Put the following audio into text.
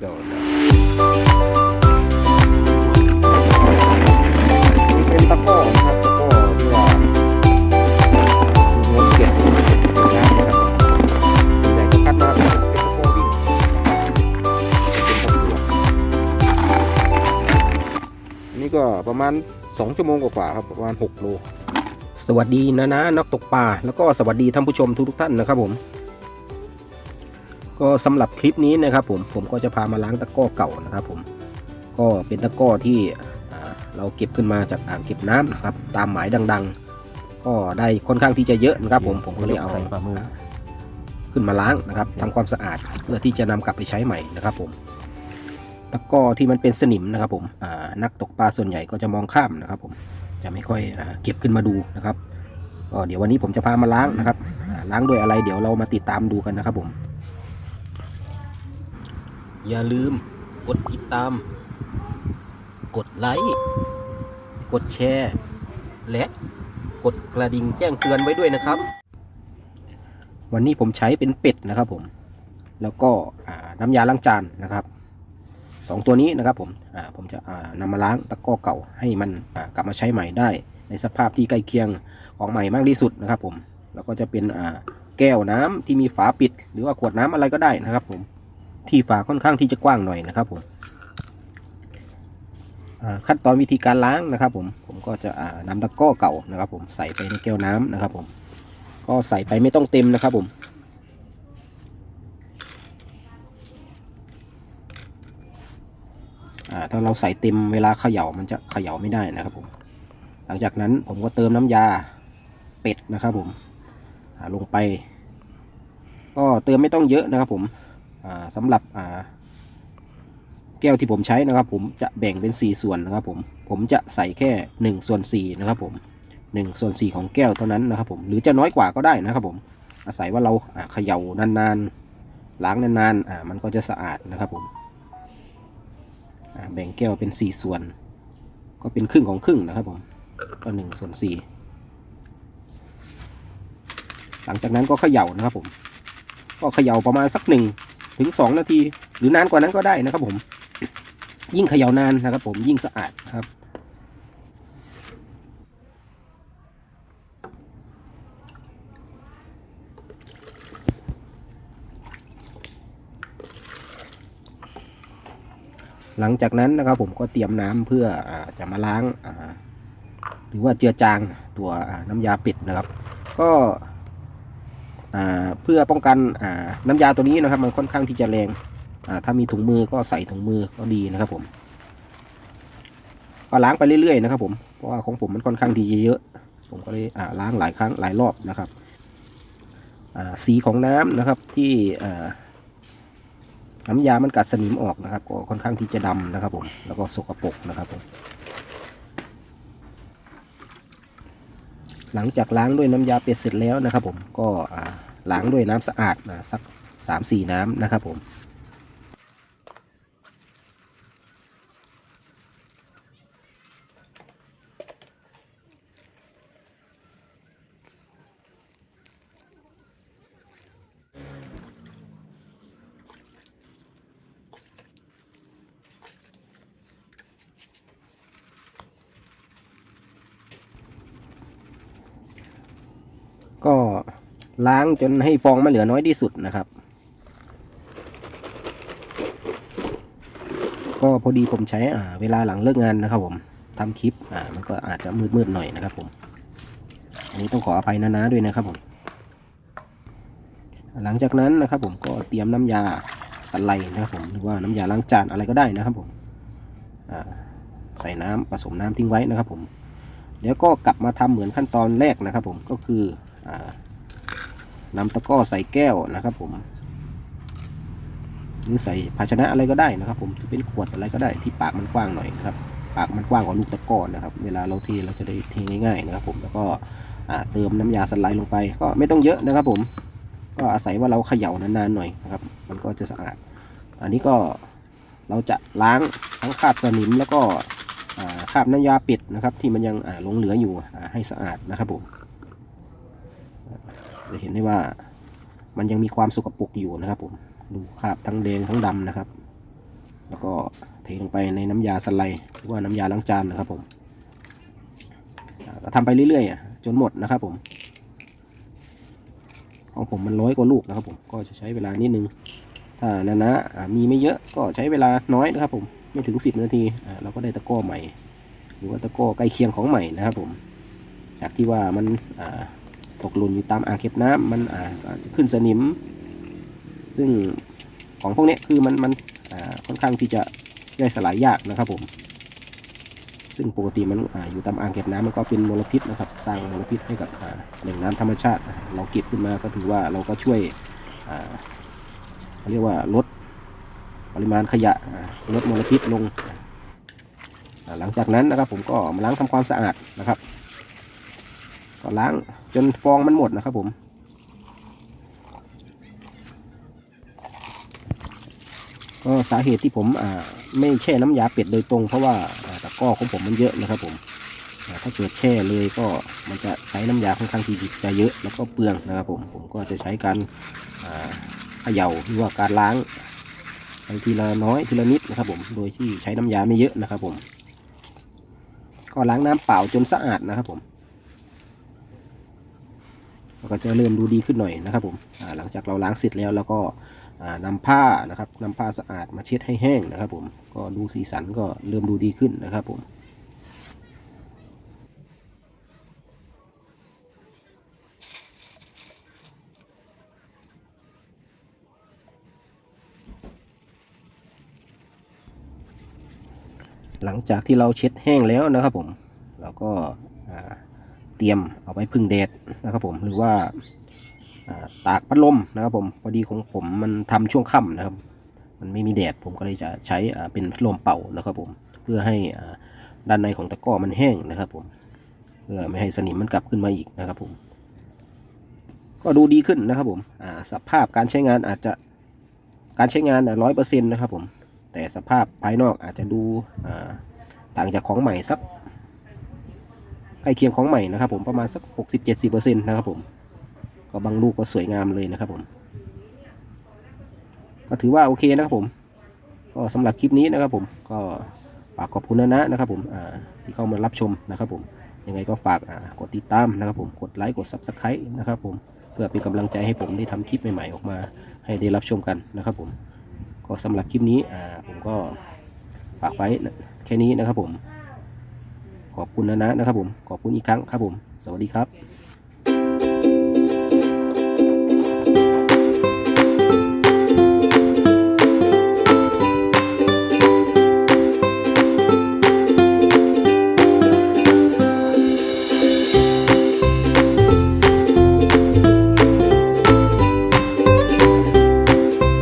เก่านะนี่เป็นตะกร้อนครับตะกร้อที่ว่าม้วนเก็บน้ำนะครับใหญ่ก็คัดมาเป็นตะกร้อวิ่งเป็นตะกั่วอันนี่ก็ประมาณ 2 ชั่วโมงกว่าๆครับประมาณ 6 โล สวัสดีนะนะนักตกปลาแล้วก็สวัสดีท่านผู้ชมทุกๆท่านนะครับผม ก็สำหรับคลิปนี้นะครับผมผมก็จะพามาล้างตะกร้อเก่านะครับผมก็เป็นตะกร้อที่เราเก็บขึ้นมาจากอ่างเก็บน้ำนะครับตามหมายดัง ๆ ก็ได้ค่อนข้างที่จะเยอะนะครับผมผมก็เลยเอาขึ้นมาล้างนะครับทำความสะอาดเพื่อที่จะนำกลับไปใช้ใหม่นะครับผมตะกร้อที่มันเป็นสนิมนะครับผมนักตกปลาส่วนใหญ่ก็จะมองข้ามนะครับ ผมจะไม่ค่อยเก็บขึ้นมาดูนะครับก็เดี๋ยววันนี้ผมจะพามาล้างนะครับล้างด้วยอะไรเดี๋ยวเรามาติดตามดูกันนะครับผม อย่าลืมกดติดตาม กดไลค์ กดแชร์ และกดกระดิ่งแจ้งเตือนไว้ด้วยนะครับ วันนี้ผมใช้เป็นเป็ดนะครับผม แล้วก็น้ำยาล้างจานนะครับสองตัวนี้นะครับผมผมจะอ่านำมาล้างตะกร้อเก่าให้มันกลับมาใช้ใหม่ได้ ในสภาพที่ใกล้เคียงของใหม่มากที่สุดนะครับผม แล้วก็จะเป็นแก้วน้ำที่มีฝาปิด หรือว่าขวดน้ำอะไรก็ได้นะครับผม ที่ฝาค่อนข้างที่จะกว้างหน่อยนะครับผมขั้นตอนวิธีการล้างนะครับ ผมผมก็จะอ่านำตะกร้อเก่านะครับ ผมใส่ไปในแก้วน้ำนะครับ ผมก็ใส่ไปไม่ต้องเต็มนะครับ ผมถ้าเราใส่เต็มเวลาเขย่ามันจะเขย่าไม่ได้นะครับ ผม หลังจากนั้นผมก็เติมน้ำยาเป็ดนะครับ ผมลงไป ก็เติมไม่ต้องเยอะนะครับ ผม สำหรับแก้วที่ผมใช้นะครับ ผมจะแบ่งเป็น 4 ส่วนนะครับผมผมจะใส่แค่ 1 ส่วน4นะครับผม1ส่วน4ของแก้วเท่านั้นนะครับผมหรือจะน้อยกว่าก็ได้นะครับผมอาศัยว่าเราเขย่านานๆล้างนานๆมันก็จะสะอาดนะครับผมแบ่งแก้วเป็น 4 ส่วน ก็เป็นครึ่งของครึ่งนะครับผมก็1ส่วน4หลังจากนั้นก็เขย่านะครับผม ก็เขย่าประมาณสักหนึ่ง ถึงสองนาที หรือนานกว่านั้นก็ได้นะครับ ผม ยิ่งเขย่านานนะครับ ผมยิ่งสะอาดครับ หลังจากนั้นนะครับ ผมก็เตรียมน้ำเพื่ออจะมาล้างหรือว่าเจือจางตัวน้ำยาปิดนะครับ ก็ เพื่อป้องกันน้ำยาตัวนี้นะครับมันค่อนข้างที่จะแรงถ้ามีถุงมือก็ใส่ถุงมือก็ดีนะครับผมก็ล้างไปเรื่อยๆนะครับผมเพราะว่าของผมมันค่อนข้างที่จะเยอะ ผมก็เลยล้างหลายครั้งหลายรอบนะครับสีของน้ำนะครับที่น้ำยามันกัดสนิมออกนะครับ ก็ค่อนข้างที่จะดำนะครับผมแล้วก็สกปรกนะครับผม หลังจากล้างด้วยน้ำยาเป็ดเสร็จแล้วนะครับผมก็ล้างด้วยน้ำสะอาดนะสักสามสี่น้ำนะครับผมก็ ล้างจนให้ฟองมันเหลือน้อยที่สุดนะครับ ก็พอดีผมใช้อ่าเวลาหลังเลิกงานนะครับ ผมทำคลิปอ่ามันก็อาจจะมืดๆหน่อยนะครับ ผม อันนี้ต้องขออภัยนะๆด้วยนะครับผม หลังจากนั้นนะครับ ผมก็เตรียมน้ำยาสไลด์นะครับผมหรือว่าน้ำยาล้างจานอะไรก็ได้นะครับผมอ่าใส่น้ำผสมน้ำทิ้งไว้นะครับ ผมเดี๋ยวก็กลับมาทำเหมือนขั้นตอนแรกนะครับ ผมก็คืออา นำตะกร้อใส่แก้วนะครับผมหรือใส่ภาชนะอะไรก็ได้นะครับ ผมจะเป็นขวดอะไรก็ได้ที่ปากมันกว้างหน่อยครับปากมันกว้างกว่าลูกตะกร้อนะครับ เวลาเราเทเราจะได้เทง่ายๆนะครับ ผมแล้วก็เติมน้ำยาสไลด์ลงไป ก็ไม่ต้องเยอะนะครับ ผม ก็อาศัยว่าเราเขย่านานๆหน่อยนะครับ มันก็จะสะอาด อันนี้ก็เราจะล้างทั้งคราบสนิมแล้วก็คราบน้ำยาปิดนะครับ ที่มันยังหลงเหลืออยู่ให้สะอาดนะครับผม จะเห็นได้ว่า มันยังมีความสกปรกอยู่นะครับ ผมดูคราบทั้งแดงทั้งดำนะครับ แล้วก็เทลงไปในน้ำยาสไลด์หรือว่าน้ำยาล้างจานนะครับ ผมก็ทำไปเรื่อยๆจนหมดนะครับ ผมของผมมันร้อยกว่าลูกนะครับ ผมก็จะใช้เวลานิดนึงถ้านานะมีไม่เยอะก็ใช้เวลาน้อยนะครับ ผมไม่ถึง 10 นาทีเราก็ได้ตะก้อใหม่ หรือว่าตะก้อใกล้เคียงของใหม่นะครับ ผมจากที่ว่ามัน ตกหล่นอยู่ตามอ่างเก็บน้ำมันอ่าจจะขึ้นสนิม ซึ่งของพวกนี้คือมันมันอ่าค่อนข้างที่จะย่อยสลายยากนะครับผม ซึ่งปกติมันอาอยู่ตามอ่างเก็บน้ำมันก็เป็นมลพิษนะครับ สร้างมลพิษให้กับอ่าแหล่งน้ำธรรมชาติ เราเก็บขึ้นมาก็ถือว่าเราก็ช่วยอ่าเขาเรียกว่าลดปริมาณขยะลดมลพิษลง หลังจากนั้นนะครับผมก็มาล้างทำความสะอาดนะครับ ก็ล้างจนฟองมันหมดนะครับผม ก็สาเหตุที่ผมอ่าไม่แช่น้ำยาเป็ดโดยตรง เพราะว่าตะก้อของผมมันเยอะนะครับผมถ้าเกิดแช่เลยก็มันจะใช้น้ำยาค่อนข้างที่จะเยอะแล้วก็เปลืองนะครับผมผมก็จะใช้การเขย่าหรือว่าการล้างไปทีละน้อยทีละนิดนะครับผมโดยที่ใช้น้ำยาไม่เยอะนะครับผม ก็ล้างน้ำเปล่าจนสะอาดนะครับผม ก็จะเริ่มดูดีขึ้นหน่อยนะครับผมหลังจากเราล้างเสร็จแล้วแล้วก็อ่านำผ้านะครับนำผ้าสะอาดมาเช็ดให้แห้งนะครับผมก็ดูสีสันก็เริ่มดูดีขึ้นนะครับผมหลังจากที่เราเช็ดแห้งแล้วนะครับผม เราก็ เตรียมเอาไปพึ่งแดดนะครับผมหรือว่าตากพัดลมนะครับผมพอดีของผมมันทำช่วงค่ำนะครับ มันไม่มีแดดผมก็เลยจะใช้เป็นพัดลมเป่านะครับผมเพื่อให้ด้านในของตะกร้อมันแห้งนะครับผมเพื่อไม่ให้สนิมมันกลับขึ้นมาอีกนะครับผม ก็ดูดีขึ้นนะครับผมสภาพการใช้งานอาจจะการใช้งานร้อยเปอร์เซ็นต์นะครับผมแต่สภาพภายนอกอาจจะดูต่างจากของใหม่สัก ใกล้เคียงของใหม่นะครับผมประมาณสัก 60-70%นะครับผมก็บางลูกก็สวยงามเลยนะครับผม ก็ถือว่าโอเคนะครับผม ก็สำหรับคลิปนี้นะครับผมก็ฝากขอบคุณนะนะนะครับผมที่เข้ามารับชมนะครับผมยังไงก็ฝากกดติดตามนะครับผมกดไลค์กด Subscribe นะครับผมเพื่อเป็นกำลังใจให้ผมได้ทำคลิปใหม่ๆออกมา ให้ได้รับชมกันนะครับผม ก็สำหรับคลิปนี้ผมก็ฝากไว้แค่นี้นะครับผม ขอบคุณนะนะนะครับผม ขอบคุณอีกครั้งครับผม สวัสดีครับ